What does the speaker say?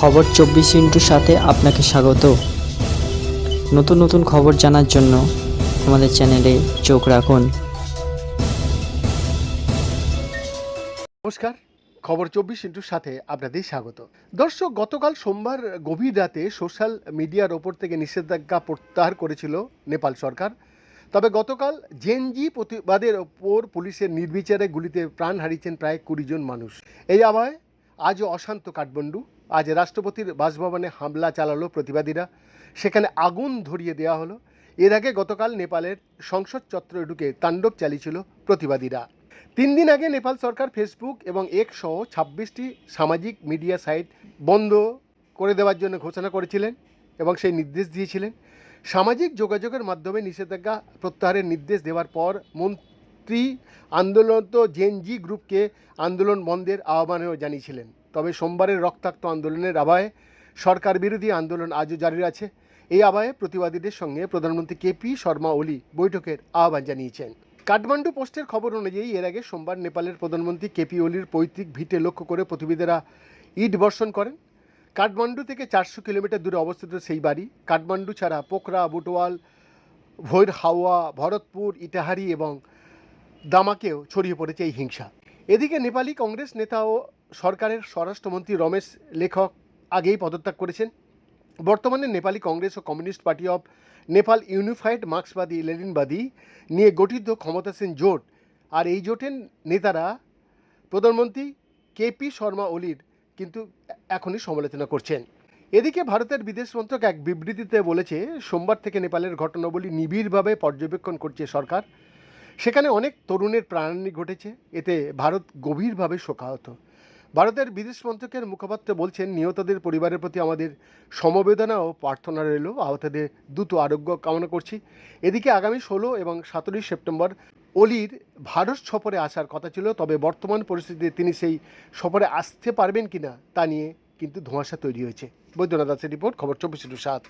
খবর চব্বিশ ইন্টুর সাথে আপনাকে স্বাগত। নতুন নতুন খবর জানার জন্য আমাদের চ্যানেলে চোখ রাখুন। নমস্কার, খবর চব্বিশ ইন্টুর সাথে আপনাদের স্বাগত। দর্শক, গতকাল সোমবার গভীর রাতে সোশ্যাল মিডিয়ার ওপর থেকে নিষেধাজ্ঞা প্রত্যাহার করেছিল নেপাল সরকার। তবে গতকাল জেনজি প্রতিবাদের ওপর পুলিশের নির্বিচারে গুলিতে প্রাণ হারিয়েছেন প্রায় কুড়ি জন মানুষ। এই আবহাওয়ায় আজও অশান্ত কাঠমান্ডু। আজ রাষ্ট্রপতির বাসভবনে হামলা চালালো প্রতিবাদীরা। সেখানে আগুন ধরিয়ে দেওয়া হলো। এর আগে গতকাল নেপালের সংসদ চত্বরে ঢুকে তাণ্ডব চালিয়েছিল প্রতিবাদীরা। তিন দিন আগে নেপাল সরকার ফেসবুক এবং এক সহ ছাব্বিশটি সামাজিক মিডিয়া সাইট বন্ধ করে দেওয়ার জন্য ঘোষণা করেছিলেন এবং সেই নির্দেশ দিয়েছিলেন। সামাজিক যোগাযোগের মাধ্যমে নিষেধাজ্ঞা প্রত্যাহারের নির্দেশ দেওয়ার পর মন্ত্রী আন্দোলনত জেনজি গ্রুপকে আন্দোলন বন্ধের আহ্বানও জানিয়েছিলেন। তবে সোমবারের রক্তাক্ত আন্দোলনের আবহে সরকার বিরোধী আন্দোলন আজও জারি আছে। এই আবহে প্রতিবাদীদের সঙ্গে প্রধানমন্ত্রী কেপি শর্মা ওলি বৈঠকের আহ্বান জানিয়েছেন। কাঠমান্ডু পোস্টের খবর অনুযায়ী এর আগে সোমবার নেপালের প্রধানমন্ত্রী কেপি ওলির পৈতৃক ভিটে লক্ষ্য করে প্রতিবেদীরা ইট বর্ষণ করেন। কাঠমান্ডু থেকে চারশো কিলোমিটার দূরে অবস্থিত সেই বাড়ি, কাঠমান্ডু ছাড়া পোখরা, বুটওয়াল ভৈর হাওয়া ভরতপুর, ইটাহারি এবং দামাকেও ছড়িয়ে পড়েছে এই হিংসা। এদিকে নেপালি কংগ্রেস নেতা ও সরকারের স্বরাষ্ট্রমন্ত্রী রমেশ লেখক আগেই পদত্যাগ করেছেন। বর্তমানে নেপালি কংগ্রেস ও communist party of Nepal unified মার্ক্সবাদী লেনিনবাদী নিয়ে গঠিত ক্ষমতাসীন জোট। আর এই জোটের নেতারা প্রধানমন্ত্রী কেপি শর্মা ওলির কিন্তু এখনই সমালোচনা করছেন। এদিকে ভারতের বিদেশ মন্ত্রক এক বিবৃতিতে বলেছে, সোমবার থেকে নেপালের ঘটনাবলী নিবিড়ভাবে পর্যবেক্ষণ করছে সরকার। সেখানে অনেক তরুণের প্রাণহানি ঘটেছে। এতে ভারত গভীরভাবে শোকাহত। ভারতের বিদেশ মন্ত্রকের মুখপাত্র বলছেন, নিহতদের পরিবারের প্রতি আমাদের সমবেদনা ও প্রার্থনা রইল। আহতদের দ্রুত আরোগ্য কামনা করছি। এদিকে আগামী ষোলো এবং সতেরোই সেপ্টেম্বর অলির ভারত সফরে আসার কথা ছিল, তবে বর্তমান পরিস্থিতিতে তিনি সেই সফরে আসতে পারবেন কিনা তা নিয়ে কিন্তু ধোঁয়াশা তৈরি হয়েছে। বৈদ্যনাথ দাসের রিপোর্ট, খবর চব্বিশ সাত।